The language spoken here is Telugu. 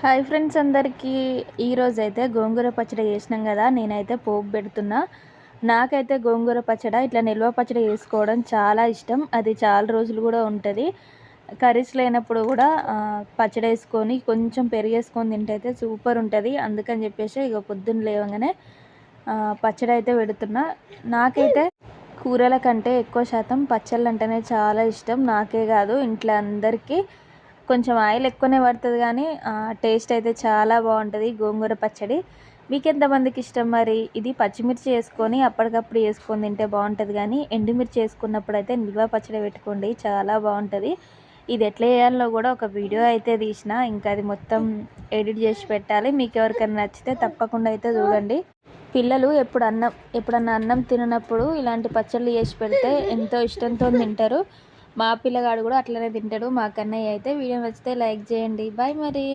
హాయ్ ఫ్రెండ్స్ అందరికీ. ఈరోజు అయితే గోంగూర పచ్చడి చేసినాం కదా నేనైతే పోపు పెడుతున్నా. నాకైతే గోంగూర పచ్చడి ఇట్లా నిల్వ పచ్చడి వేసుకోవడం చాలా ఇష్టం. అది చాలా రోజులు కూడా ఉంటుంది. కర్రీస్ లేనప్పుడు కూడా పచ్చడి వేసుకొని కొంచెం పెరిగేసుకొని తింటే అయితే సూపర్ ఉంటుంది. అందుకని చెప్పేసి ఇక పొద్దున్న లేవగానే పచ్చడి అయితే పెడుతున్నా. నాకైతే కూరల కంటే ఎక్కువ శాతం పచ్చళ్ళు అంటేనే చాలా ఇష్టం. నాకే కాదు ఇంట్లో అందరికీ కొంచెం ఆయిల్ ఎక్కువనే పడుతుంది కానీ టేస్ట్ అయితే చాలా బాగుంటుంది. గోంగూర పచ్చడి. మీకు ఎంతమందికి ఇష్టం మరి? ఇది పచ్చిమిర్చి వేసుకొని అప్పటికప్పుడు వేసుకొని తింటే బాగుంటుంది కానీ ఎండుమిర్చి వేసుకున్నప్పుడు అయితే నిల్వ పచ్చడి పెట్టుకోండి. చాలా బాగుంటుంది. ఇది ఎట్లా చేయాలో కూడా ఒక వీడియో అయితే తీసిన. ఇంకా అది మొత్తం ఎడిట్ చేసి పెట్టాలి. మీకు ఎవరికైనా నచ్చితే తప్పకుండా అయితే చూడండి. పిల్లలు ఎప్పుడు అన్నం ఎప్పుడన్నా అన్నం తిననప్పుడు ఇలాంటి పచ్చళ్ళు చేసి పెడితే ఎంతో ఇష్టంతో తింటారు. మా పిల్లగాడు కూడా అట్లనే తింటాడు. మా కన్నయ్య అయితే వీడియో నచ్చితే లైక్ చేయండి. బాయ్ మరి.